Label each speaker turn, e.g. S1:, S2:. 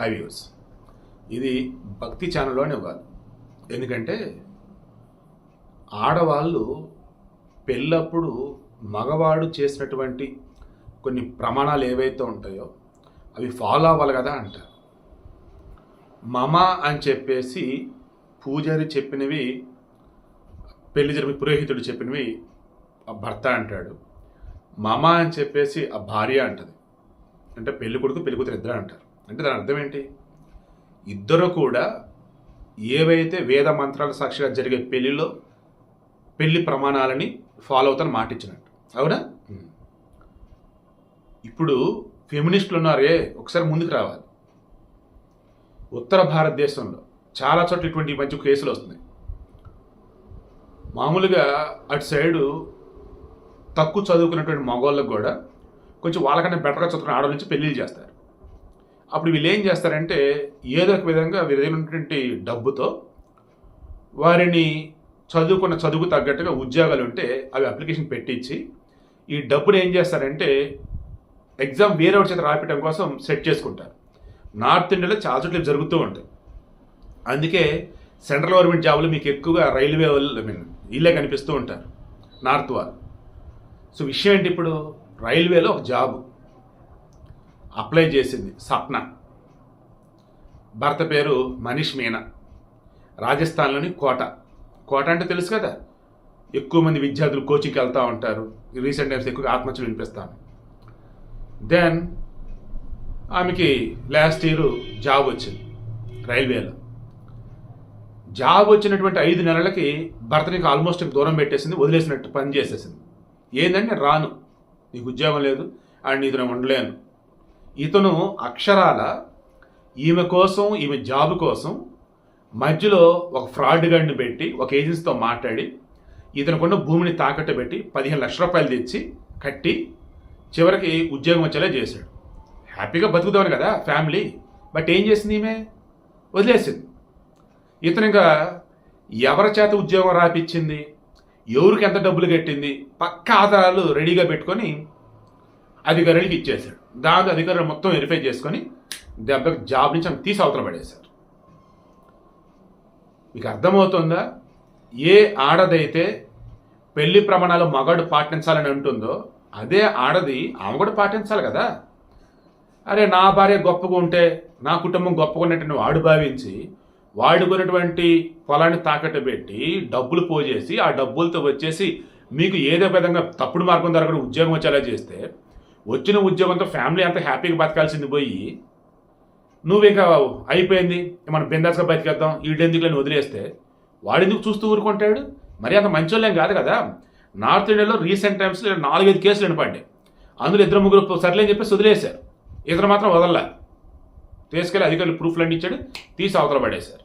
S1: High views. ఇది భక్తి ఛానల్లోనే ఇవ్వాలి ఎందుకంటే ఆడవాళ్ళు పెళ్ళప్పుడు మగవాడు చేసినటువంటి కొన్ని ప్రమాణాలు ఏవైతే ఉంటాయో అవి ఫాలో అవ్వాలి కదా అంటారు. మమ అని చెప్పేసి పూజారి చెప్పినవి పెళ్ళి జరిపి పురోహితుడు చెప్పినవి ఆ భర్త అంటాడు. మమ అని చెప్పేసి ఆ భార్య అంటది. అంటే పెళ్ళి కొడుకు పెళ్ళి కూతురు ఇద్దరు అంటారు. అంటే దాని అర్థం ఏంటి? ఇద్దరు కూడా ఏవైతే వేద మంత్రాల సాక్షిగా జరిగే పెళ్ళిలో పెళ్ళి ప్రమాణాలని ఫాలో అవుతాను మాట ఇచ్చినట్టు అవునా ఇప్పుడు ఫెమినిస్టులు ఉన్నారే ఒకసారి ముందుకు రావాలి. ఉత్తర భారతదేశంలో చాలా చోట్ల ఇటువంటి మంచి కేసులు వస్తున్నాయి. మామూలుగా అటు సైడు తక్కువ చదువుకున్నటువంటి మగవాళ్ళకు కూడా కొంచెం వాళ్ళకన్నా బెటర్గా చదువుకున్న ఆడవాళ్ళ నుంచి పెళ్ళిళ్ళు చేస్తారు. అప్పుడు వీళ్ళు ఏం చేస్తారంటే ఏదో ఒక విధంగా వీరైనటువంటి డబ్బుతో వారిని చదువుకున్న చదువుకు తగ్గట్టుగా ఉద్యోగాలు ఉంటే అవి అప్లికేషన్ పెట్టించి ఈ డబ్బును ఏం చేస్తారంటే ఎగ్జామ్ వేరే చేత రాయటం కోసం సెట్ చేసుకుంటారు. నార్త్ ఇండియాలో చాలా చోట్ల జరుగుతూ ఉంటాయి. అందుకే సెంట్రల్ గవర్నమెంట్ జాబులు మీకు ఎక్కువగా రైల్వే వాళ్ళు ఐ మీన్ వీళ్ళే కనిపిస్తూ ఉంటారు నార్త్ వాళ్ళు. సో విషయం ఏంటి ఇప్పుడు? రైల్వేలో ఒక జాబ్. అప్లై చేసింది సప్న భర్త పేరు మనీష్ మీనా. రాజస్థాన్లోని కోట. కోట అంటే తెలుసు కదా? ఎక్కువ మంది విద్యార్థులు కోచింగ్కి వెళ్తూ ఉంటారు. రీసెంట్ టైమ్స్ ఎక్కువ ఆత్మహత్యలు వినిపిస్తాను. దెన్ ఆమెకి లాస్ట్ ఇయర్ జాబ్ వచ్చింది రైల్వేలో. జాబ్ వచ్చినటువంటి ఐదు నెలలకి భర్తనికి ఆల్మోస్ట్ దూరం పెట్టేసింది వదిలేసినట్టు పని చేసేసింది. ఏంటంటే రాను నీకు ఉద్యోగం లేదు అండ్ నీతో ఉండలేను. ఇతను అక్షరాల ఈమె కోసం ఈమె జాబ్ కోసం మధ్యలో ఒక ఫ్రాడ్ గాడిని పెట్టి ఒక ఏజెన్సీతో మాట్లాడి ఇతనుకున్న భూమిని తాకట్టు పెట్టి పదిహేను లక్షల రూపాయలు తెచ్చి కట్టి చివరికి ఉద్యోగం వచ్చేలా చేశాడు. హ్యాపీగా బతుకుదామని కదా ఫ్యామిలీ. బట్ ఏం చేసింది ఈమె? వదిలేసింది. ఇతను ఇంకా ఎవరి చేత ఉద్యోగం రాపిచ్చింది? ఎవరికి ఎంత డబ్బులు కట్టింది? పక్క ఆధారాలు రెడీగా పెట్టుకొని అధికారులకి ఇచ్చేశాడు. దాంతో అధికారులు మొత్తం వెరిఫై చేసుకొని దెబ్బకి జాబ్ నుంచి ఆమె తీసి అవతల పడేశారు. మీకు అర్థమవుతుందా? ఏ ఆడదైతే పెళ్ళి ప్రమాణాలు మగాడు పాటించాలని అంటుందో అదే ఆడది ఆమె కూడా పాటించాలి కదా. అరే నా భార్య గొప్పగా ఉంటే నా కుటుంబం గొప్పగా ఉన్నట్టు నువ్వు ఆడు భావించి వాడుకున్నటువంటి పొలాన్ని తాకట్టు పెట్టి డబ్బులు పోజేసి ఆ డబ్బులతో వచ్చేసి మీకు ఏదో విధంగా తప్పుడు మార్గం ద్వారా ఉద్యోగం వచ్చేలా చేస్తే వచ్చిన ఉద్యోగంతో ఫ్యామిలీ అంతా హ్యాపీగా బతకాల్సింది పోయి నువ్వు ఇంకా అయిపోయింది? మనం బిందాస్గా బతికేద్దాం? ఈడెందుకులని వదిలేస్తే వాడెందుకు చూస్తూ ఊరుకుంటాడు? మరి అంత మంచోళ్ళేం కాదు కదా. నార్త్ ఇండియాలో రీసెంట్ టైమ్స్లో నాలుగైదు కేసులు వినపండి అందులో ఇద్దరు ముగ్గురు సర్లేని చెప్పేసి వదిలేశారు. ఇతను మాత్రం వదలలేదు తీసుకెళ్ళి అధికారులు ప్రూఫ్లు అందించాడు తీసి అవతల పడేశారు.